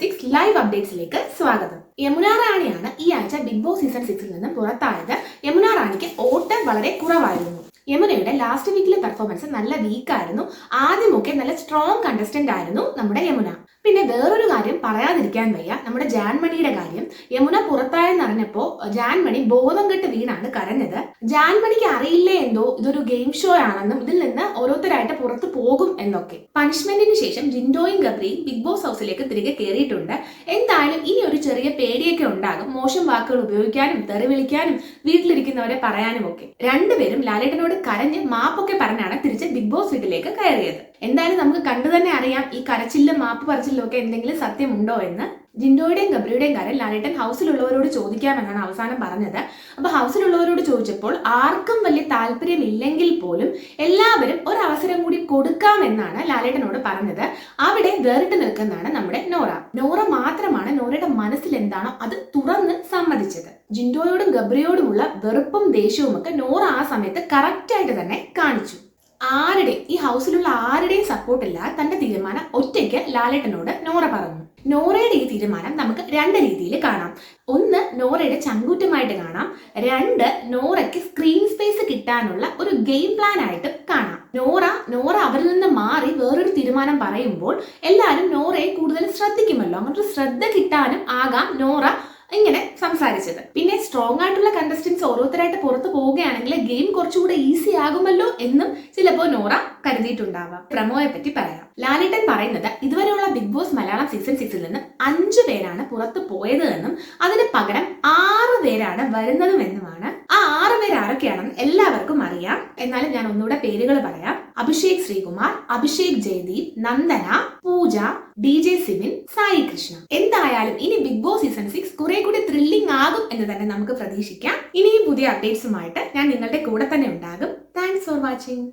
Six live അപ്ഡേറ്റ്സിലേക്ക് സ്വാഗതം. യമുന റാണിയാണ് ഈ ആഴ്ച ബിഗ് ബോസ് സീസൺ സിക്സിൽ നിന്നും പുറത്തായത്. യമുന റാണിക്ക് ഓട്ടം വളരെ കുറവായിരുന്നു. യമുനയുടെ ലാസ്റ്റ് വീക്കിലെ പെർഫോമൻസ് നല്ല വീക്കായിരുന്നു ആദ്യമൊക്കെ നല്ല സ്ട്രോങ് കണ്ടസ്റ്റന്റ് ആയിരുന്നു നമ്മുടെ യമുന. പിന്നെ വേറൊരു കാര്യം പറയാതിരിക്കാൻ വയ്യ. നമ്മുടെ ജാൻമണിയുടെ കാര്യം. യമുന പുറത്തായെന്ന് അറിഞ്ഞപ്പോ ജാൻമണി ബോധം കെട്ട് വീണാണ് കരഞ്ഞത്. ജാൻമണിക്ക് അറിയില്ലേ എന്തോ? ഇതൊരു ഗെയിം ഷോ ആണെന്നും ഇതിൽ നിന്ന് ഓരോരുത്തരായിട്ട് പുറത്തു പോകും എന്നൊക്കെ. പണിഷ്മെന്റിന് ശേഷം ജിൻഡോയും ഗബ്രിയും ബിഗ് ബോസ് ഹൗസിലേക്ക് തിരികെ കയറിയിട്ടുണ്ട് എന്തായാലും ഇനി ഒരു ചെറിയ പേടിയൊക്കെ ഉണ്ടാകും. മോശം വാക്കുകൾ ഉപയോഗിക്കാനും തെറി വിളിക്കാനും വീട്ടിലിരിക്കുന്നവരെ പറയാനും ഒക്കെ രണ്ടുപേരും ലാലേട്ടനോട് കരഞ്ഞ് മാപ്പൊക്കെ പറഞ്ഞാണ് തിരിച്ച് ബിഗ് ബോസ് വീട്ടിലേക്ക് കയറിയത്. എന്തായാലും നമുക്ക് കണ്ടു തന്നെ അറിയാം ഈ കരച്ചിലും മാപ്പ് പറച്ചിലും ഒക്കെ എന്തെങ്കിലും സത്യമുണ്ടോ എന്ന്. ജിൻഡോയുടെയും ഗബ്രിയുടെയും കാര്യം ലാലേട്ടൻ ഹൗസിലുള്ളവരോട് ചോദിക്കാമെന്നാണ് അവസാനം പറഞ്ഞത്. അപ്പൊ ഹൗസിലുള്ളവരോട് ചോദിച്ചപ്പോൾ ആർക്കും വലിയ താല്പര്യമില്ലെങ്കിൽ പോലും എല്ലാവരും ഒരു അവസരം കൂടി കൊടുക്കാമെന്നാണ് ലാലേട്ടനോട് പറഞ്ഞത്. അവിടെ വേറിട്ട് നിൽക്കുന്നതാണ് നമ്മുടെ നോറ. നോറ മാത്രമാണ് നോറയുടെ മനസ്സിൽ എന്താണോ അത് തുറന്ന് സമ്മതിച്ചത്. ജിൻഡോയോടും ഗബ്രിയോടുമുള്ള വെറുപ്പും ദേഷ്യവും ഒക്കെ നോറ ആ സമയത്ത് കറക്റ്റായിട്ട് തന്നെ കാണിച്ചു. ആരുടെയും ഈ ഹൗസിലുള്ള ആരുടെയും സപ്പോർട്ടില്ല തന്റെ തീരുമാനം ഒറ്റയ്ക്ക് ലാലേട്ടനോട് നോറ പറഞ്ഞു. നോറയുടെ ഈ തീരുമാനം നമുക്ക് രണ്ട് രീതിയിൽ കാണാം. ഒന്ന് നോറയുടെ ചങ്കൂറ്റമായിട്ട് കാണാം. രണ്ട് നോറയ്ക്ക് സ്ക്രീൻ സ്പേസ് കിട്ടാനുള്ള ഒരു ഗെയിം പ്ലാൻ ആയിട്ട് കാണാം. നോറ നോറ അവരിൽ നിന്ന് മാറി വേറൊരു തീരുമാനം പറയുമ്പോൾ എല്ലാവരും നോറയെ കൂടുതൽ ശ്രദ്ധിക്കുമല്ലോ. അങ്ങനൊരു ശ്രദ്ധ കിട്ടാനും ആകാം നോറ ഇങ്ങനെ സംസാരിച്ചത്. പിന്നെ സ്ട്രോങ് ആയിട്ടുള്ള കണ്ടസ്റ്റൻസ് ഓരോരുത്തരായിട്ട് പുറത്തു പോവുകയാണെങ്കിൽ ഗെയിം കുറച്ചുകൂടെ ഈസി ആകുമല്ലോ എന്നും ചിലപ്പോൾ നോറ കരുതിയിട്ടുണ്ടാവാം. പ്രമോയെ പറ്റി പറയാം. ലാലേട്ടൻ പറയുന്നത് ഇതുവരെയുള്ള ബിഗ് ബോസ് മലയാളം സീസൺ സിക്സിൽ നിന്ന് അഞ്ചു പേരാണ് പുറത്തു പോയത് എന്നും അതിന് പകരം ആറ് പേരാണ് വരുന്നതും എന്നുമാണ് ആ ആറ് പേര് ആരൊക്കെയാണെന്ന് എല്ലാവർക്കും അറിയാം. എന്നാലും ഞാൻ ഒന്നുകൂടെ പേരുകൾ പറയാം. Abhishek Sreekumar Abhishek Jayadeep Nandana Pooja D J Simin Sai Krishna. എന്തായാലും ഇനി ബിഗ് ബോസ് സീസൺ സിക്സ് കുറെ കൂടി ത്രില്ലിംഗ് ആകും എന്ന് തന്നെ നമുക്ക് പ്രതീക്ഷിക്കാം. ഇനിയും പുതിയ അപ്ഡേറ്റ്സുമായിട്ട് ഞാൻ നിങ്ങളുടെ കൂടെ തന്നെ ഉണ്ടാകും. Thanks for watching